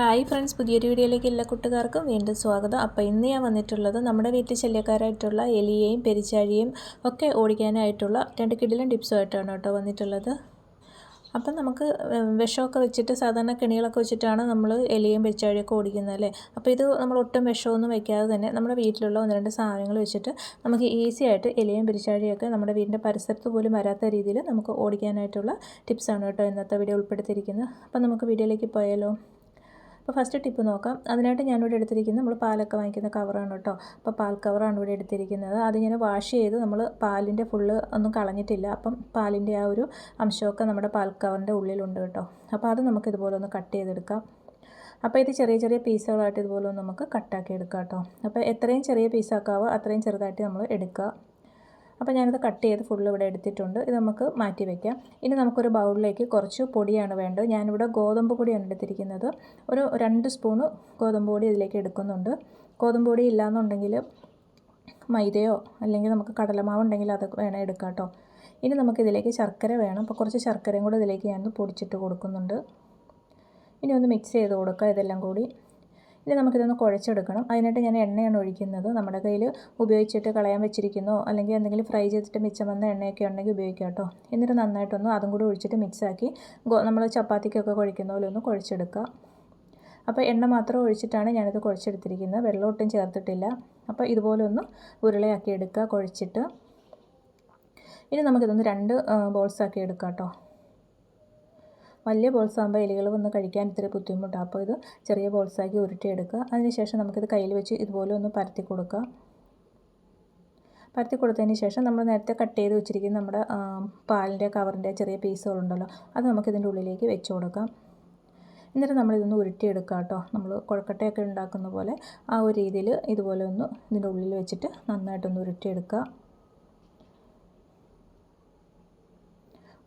Hi friends പുതിയൊരു വീഡിയോയിലേക്ക് എല്ലാ കൂട്ടുകാർക്കും വീണ്ടും സ്വാഗതം. അപ്പോൾ ഇന്ന് ഞാൻ വന്നിട്ടുള്ളത് നമ്മുടെ വീട്ടിൽ ശല്യക്കാരായിട്ടുള്ള എലിയെയും പെരിച്ചാഴിയും ഒക്കെ ഓടിക്കാനായിട്ടുള്ള രണ്ട് കിടിലൻ ടിപ്സുമായിട്ടാണ് കേട്ടോ വന്നിട്ടുള്ളത്. അപ്പം നമുക്ക് വിഷമൊക്കെ വെച്ചിട്ട് സാധാരണ കെണികളൊക്കെ വെച്ചിട്ടാണ് നമ്മൾ എലിയും പെരിച്ചാഴിയൊക്കെ ഓടിക്കുന്നത് അല്ലേ? അപ്പോൾ ഇത് നമ്മൾ ഒട്ടും വിഷമൊന്നും വയ്ക്കാതെ തന്നെ നമ്മുടെ വീട്ടിലുള്ള ഒന്ന് രണ്ട് സാധനങ്ങൾ വെച്ചിട്ട് നമുക്ക് ഈസി ആയിട്ട് എലിയും പെരിച്ചാഴിയൊക്കെ നമ്മുടെ വീടിന്റെ പരിസരത്ത് പോലും വരാത്ത രീതിയിൽ നമുക്ക് ഓടിക്കാനായിട്ടുള്ള ടിപ്സാണ് കേട്ടോ ഇന്നത്തെ വീഡിയോ ഉൾപ്പെടുത്തിയിരിക്കുന്നത്. അപ്പം നമുക്ക് വീഡിയോയിലേക്ക് പോയാലോ? അപ്പോൾ ഫസ്റ്റ് ടിപ്പ് നോക്കാം. അതിനായിട്ട് ഞാനിവിടെ എടുത്തിരിക്കുന്നത് നമ്മൾ പാലൊക്കെ വാങ്ങിക്കുന്ന കവറാണ് കേട്ടോ. അപ്പോൾ പാൽ കവറാണ് ഇവിടെ എടുത്തിരിക്കുന്നത്. അത് ഞാൻ വാഷ് ചെയ്ത് നമ്മൾ പാലിന്റെ ഫുള്ള് ഒന്നും കളഞ്ഞിട്ടില്ല. അപ്പം പാലിന്റെ ആ ഒരു അംശമൊക്കെ നമ്മുടെ പാൽ കവറിന്റെ ഉള്ളിലുണ്ട് കേട്ടോ. അപ്പോൾ അത് നമുക്ക് ഇതുപോലെ ഒന്ന് കട്ട് ചെയ്തെടുക്കാം. അപ്പോൾ ഇത് ചെറിയ ചെറിയ പീസുകളായിട്ട് ഇതുപോലെ നമുക്ക് കട്ടാക്കി എടുക്കാം കേട്ടോ. അപ്പോൾ എത്രയും ചെറിയ പീസാക്കാവോ അത്രയും ചെറുതായിട്ട് നമ്മൾ എടുക്കുക. അപ്പോൾ ഞാനിത് കട്ട് ചെയ്ത് ഫുൾ ഇവിടെ എടുത്തിട്ടുണ്ട്. ഇത് നമുക്ക് മാറ്റി വയ്ക്കാം ഇനി നമുക്കൊരു ബൗളിലേക്ക് കുറച്ച് പൊടിയാണ് വേണ്ടത്. ഞാനിവിടെ ഗോതമ്പ് പൊടിയാണ് എടുത്തിരിക്കുന്നത്. ഒരു രണ്ട് സ്പൂണ് ഗോതമ്പ് പൊടി ഇതിലേക്ക് എടുക്കുന്നുണ്ട്. ഗോതമ്പ് പൊടി ഇല്ലയെന്നുണ്ടെങ്കിൽ മൈദയോ അല്ലെങ്കിൽ നമുക്ക് കടലമാവ് ഉണ്ടെങ്കിൽ അത് വേണം എടുക്കാം കേട്ടോ. ഇനി നമുക്കിതിലേക്ക് ശർക്കര വേണം. അപ്പോൾ കുറച്ച് ശർക്കരയും കൂടെ ഇതിലേക്ക് ഞാൻ പൊടിച്ചിട്ട് കൊടുക്കുന്നുണ്ട്. ഇനി ഒന്ന് മിക്സ് ചെയ്ത് കൊടുക്കുക ഇതെല്ലാം കൂടി. ഇനി നമുക്കിതൊന്ന് കുഴച്ചെടുക്കണം. അതിനായിട്ട് ഞാൻ എണ്ണയാണ് ഒഴിക്കുന്നത്. നമ്മുടെ കയ്യിൽ ഉപയോഗിച്ചിട്ട് കളയാൻ വെച്ചിരിക്കുന്നോ. അല്ലെങ്കിൽ എന്തെങ്കിലും ഫ്രൈ ചെയ്തിട്ട് മിച്ചം വന്ന എണ്ണയൊക്കെ ഉണ്ടെങ്കിൽ ഉപയോഗിക്കാം കേട്ടോ. എന്നിട്ട് നന്നായിട്ടൊന്ന് അതും കൂടി ഒഴിച്ചിട്ട് മിക്സാക്കി നമ്മൾ ചപ്പാത്തിക്കൊക്കെ കുഴിക്കുന്ന പോലെ ഒന്ന് കുഴച്ചെടുക്കുക അപ്പോൾ എണ്ണ മാത്രം ഒഴിച്ചിട്ടാണ് ഞാനിത് കുഴച്ചെടുത്തിരിക്കുന്നത്. വെള്ളം ഒട്ടും ചേർത്തിട്ടില്ല. അപ്പോൾ ഇതുപോലെ ഒന്ന് ഉരുളയാക്കി എടുക്കുക കുഴച്ചിട്ട്. ഇനി നമുക്കിതൊന്ന് രണ്ട് ബോൾസാക്കി എടുക്കാം കേട്ടോ. വലിയ ബോൾസാകുമ്പോൾ ഇലകൾ വന്ന് കഴിക്കാൻ ഇത്തിരി ബുദ്ധിമുട്ടാണ് അപ്പോൾ ഇത് ചെറിയ ബോൾസാക്കി ഉരുട്ടിയെടുക്കുക. അതിനുശേഷം നമുക്കിത് കയ്യിൽ വെച്ച് ഇതുപോലെ ഒന്ന് പരത്തി കൊടുക്കുക. പരത്തി കൊടുത്തതിന് ശേഷം നമ്മൾ നേരത്തെ കട്ട് ചെയ്ത് വെച്ചിരിക്കുന്ന നമ്മുടെ പാലിന്റെ കവറിന്റെ ചെറിയ പീസുകളുണ്ടല്ലോ അത് നമുക്കിതിന്റെ ഉള്ളിലേക്ക് വെച്ച് കൊടുക്കാം. എന്നിട്ട് നമ്മളിതൊന്ന് ഉരുട്ടിയെടുക്കുക കേട്ടോ. നമ്മൾ കുഴക്കട്ടയൊക്കെ ഉണ്ടാക്കുന്ന പോലെ ആ ഒരു രീതിയിൽ ഇതുപോലെ ഒന്ന് ഇതിന്റെ ഉള്ളിൽ വെച്ചിട്ട് നന്നായിട്ടൊന്ന് ഉരുട്ടിയെടുക്കുക.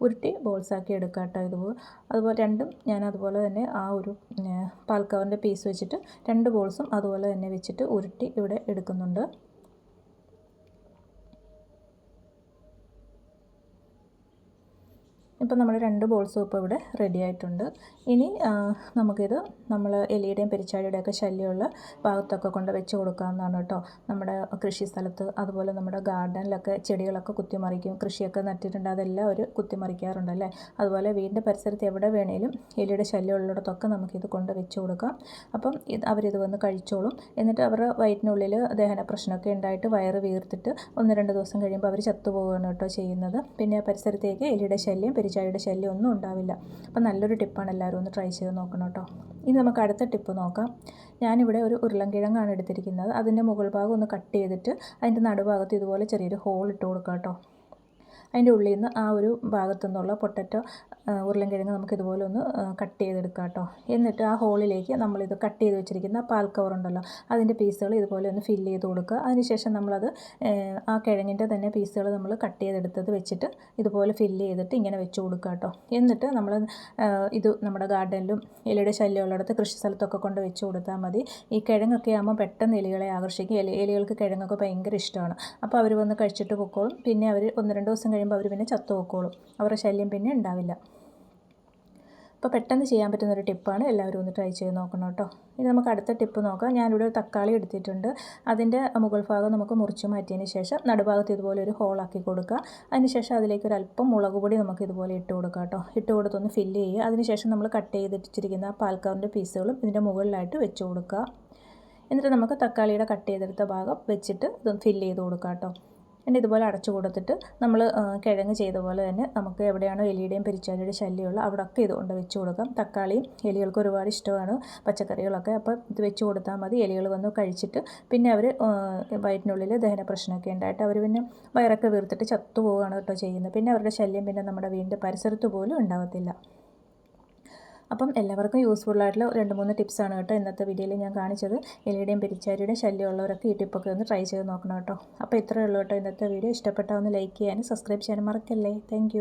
ഉരുട്ടി ബോൾസാക്കി എടുക്കുക കേട്ടോ ഇതുപോലെ. അതുപോലെ രണ്ടും ഞാൻ അതുപോലെ തന്നെ ആ ഒരു പാൽക്കവറിന്റെ പീസ് വെച്ചിട്ട് രണ്ട് ബോൾസും അതുപോലെ തന്നെ വെച്ചിട്ട് ഉരുട്ടി ഇവിടെ എടുക്കുന്നുണ്ട്. ഇപ്പോൾ നമ്മൾ രണ്ട് ബോൾസും ഇപ്പോൾ ഇവിടെ റെഡി ആയിട്ടുണ്ട്. ഇനി നമുക്കിത് നമ്മൾ എലിയുടെയും പെരിച്ചാഴിയുടെയൊക്കെ ശല്യമുള്ള ഭാഗത്തൊക്കെ കൊണ്ട് വെച്ച് കൊടുക്കാവുന്നതാണ് കേട്ടോ. നമ്മുടെ കൃഷി സ്ഥലത്ത് അതുപോലെ നമ്മുടെ ഗാർഡനിലൊക്കെ ചെടികളൊക്കെ കുത്തിമറിക്കും കൃഷിയൊക്കെ നട്ടിട്ടുണ്ട്. അതെല്ലാം ഒരു കുത്തിമറിക്കാറുണ്ടല്ലേ അതുപോലെ വീടിന്റെ പരിസരത്ത് എവിടെ വേണേലും എലിയുടെ ശല്യം ഉള്ളിടത്തൊക്കെ നമുക്കിത് കൊണ്ട് വെച്ച് കൊടുക്കാം. അപ്പം ഇത് അവരിത് വന്ന് കഴിച്ചോളും. എന്നിട്ട് അവരുടെ വയറ്റിനുള്ളിൽ ദഹന പ്രശ്നമൊക്കെ ഉണ്ടായിട്ട് വയറ് വീർത്തിട്ട് ഒന്ന് രണ്ട് ദിവസം കഴിയുമ്പോൾ അവർ ചത്തുപോവുകയാണ് കേട്ടോ ചെയ്യുന്നത്. പിന്നെ പരിസരത്തേക്ക് എലിയുടെ ശല്യം പെരിച്ചാഴിയുടെ ശല്യം ഒന്നും ഉണ്ടാവില്ല. അപ്പം നല്ലൊരു ടിപ്പാണ് എല്ലാവരും ഒന്ന് ട്രൈ ചെയ്ത് നോക്കണം കേട്ടോ. ഇനി നമുക്ക് അടുത്ത ടിപ്പ് നോക്കാം. ഞാനിവിടെ ഒരു ഉരുളൻകിഴങ്ങാണ് എടുത്തിരിക്കുന്നത്. അതിന്റെ മുകൾ ഭാഗം ഒന്ന് കട്ട് ചെയ്തിട്ട് അതിന്റെ നടുഭാഗത്ത് ഇതുപോലെ ചെറിയൊരു ഹോൾ ഇട്ട് കൊടുക്കാം കേട്ടോ. അതിന്റെ ഉള്ളിൽ നിന്ന് ആ ഒരു ഭാഗത്തു നിന്നുള്ള പൊട്ടറ്റോ ഉരുളൻകിഴങ്ങ് നമുക്ക് ഇതുപോലെ ഒന്ന് കട്ട് ചെയ്തെടുക്കാം കേട്ടോ. എന്നിട്ട് ആ ഹോളിലേക്ക് നമ്മളിത് കട്ട് ചെയ്ത് വെച്ചിരിക്കുന്ന പാൽ കവറുണ്ടല്ലോ അതിന്റെ പീസുകൾ ഇതുപോലെ ഒന്ന് ഫില്ല് ചെയ്ത് കൊടുക്കുക. അതിനുശേഷം നമ്മളത് ആ കിഴങ്ങിന്റെ തന്നെ പീസുകൾ നമ്മൾ കട്ട് ചെയ്തെടുത്തത് വെച്ചിട്ട് ഇതുപോലെ ഫില്ല് ചെയ്തിട്ട് ഇങ്ങനെ വെച്ച് കൊടുക്കുക കേട്ടോ. എന്നിട്ട് നമ്മൾ ഇത് നമ്മുടെ ഗാർഡനിലും ഇലയുടെ ശല്യമുള്ളിടത്ത് കൃഷി സ്ഥലത്തൊക്കെ കൊണ്ട് വെച്ച് കൊടുത്താൽ മതി. ഈ കിഴങ്ങൊക്കെ ആകുമ്പോൾ പെട്ടെന്ന് എലികളെ ആകർഷിക്കും. എലി എലികൾക്ക് കിഴങ്ങൊക്കെ ഭയങ്കര ഇഷ്ടമാണ്. അപ്പോൾ അവർ വന്ന് കഴിച്ചിട്ട് പൊക്കോളും. പിന്നെ അവർ ഒന്ന് രണ്ട് ദിവസം കഴിയുമ്പോൾ അവർ പിന്നെ ചത്തു പൊക്കോളും അവരുടെ ശല്യം പിന്നെ ഉണ്ടാവില്ല. അപ്പോൾ പെട്ടെന്ന് ചെയ്യാൻ പറ്റുന്ന ഒരു ടിപ്പാണ് എല്ലാവരും ഒന്ന് ട്രൈ ചെയ്ത് നോക്കണം കേട്ടോ. ഇനി നമുക്ക് അടുത്ത ടിപ്പ് നോക്കാം. ഞാനിവിടെ ഒരു തക്കാളി എടുത്തിട്ടുണ്ട്. അതിന്റെ മുകൾ ഭാഗം നമുക്ക് മുറിച്ച് മാറ്റിയതിന് ശേഷം നടുഭാഗത്ത് ഇതുപോലെ ഒരു ഹോളാക്കി കൊടുക്കുക. അതിനുശേഷം അതിലേക്ക് ഒരു അല്പം മുളക് പൊടി നമുക്ക് ഇതുപോലെ ഇട്ട് കൊടുക്കുക കേട്ടോ. ഇട്ട് കൊടുത്തൊന്ന് ഫില്ല് ചെയ്യുക. അതിനുശേഷം നമ്മൾ കട്ട് ചെയ്തിട്ടിരിക്കുന്ന ആ പീസുകളും ഇതിന്റെ മുകളിലായിട്ട് വെച്ച് കൊടുക്കുക. എന്നിട്ട് നമുക്ക് തക്കാളിയുടെ കട്ട് ചെയ്തെടുത്ത ഭാഗം വെച്ചിട്ട് ഇതൊന്ന് ഫില്ല് ചെയ്ത് കൊടുക്കാം കേട്ടോ. എന്നിട്ട് ഇതുപോലെ അടച്ചു കൊടുത്തിട്ട് നമ്മൾ കിഴങ്ങ് ചെയ്ത പോലെ തന്നെ നമുക്ക് എവിടെയാണോ എലിയുടെയും പെരിച്ചാലിയുടെ ശല്യമുള്ള അവിടെയൊക്കെ ഇത് കൊണ്ട് വെച്ച് കൊടുക്കാം. തക്കാളിയും എലികൾക്ക് ഒരുപാട് ഇഷ്ടമാണ് പച്ചക്കറികളൊക്കെ. അപ്പോൾ ഇത് വെച്ച് കൊടുത്താൽ മതി. എലികൾ വന്ന് കഴിച്ചിട്ട് പിന്നെ അവർ വയറ്റിനുള്ളിൽ ദഹന പ്രശ്നമൊക്കെ ഉണ്ടായിട്ട് അവർ പിന്നെ വയറൊക്കെ വീർത്തിട്ട് ചത്തു പോവുകയാണ് കേട്ടോ ചെയ്യുന്നത്. പിന്നെ അവരുടെ ശല്യം പിന്നെ നമ്മുടെ വീടിന്റെ പരിസരത്ത് പോലും ഉണ്ടാകത്തില്ല അപ്പം എല്ലാവർക്കും യൂസ്ഫുൾ ആയിട്ടുള്ള രണ്ട് മൂന്ന് ടിപ്സാണ് കേട്ടോ ഇന്നത്തെ വീഡിയോയിൽ ഞാൻ കാണിച്ചത്. എലിയുടെയും പെരിച്ചാരിയുടെയും ശല്യമുള്ളവരൊക്കെ ഈ ടിപ്പൊക്കെ ഒന്ന് ട്രൈ ചെയ്ത് നോക്കണം കേട്ടോ. അപ്പോൾ ഇത്രയേ ഉള്ളൂ കേട്ടോ ഇന്നത്തെ വീഡിയോ ഇഷ്ടപ്പെട്ടാൽ ഒന്ന് ലൈക്ക് ചെയ്യാനും സബ്സ്ക്രൈബ് ചെയ്യാനും മറക്കല്ലേ. താങ്ക്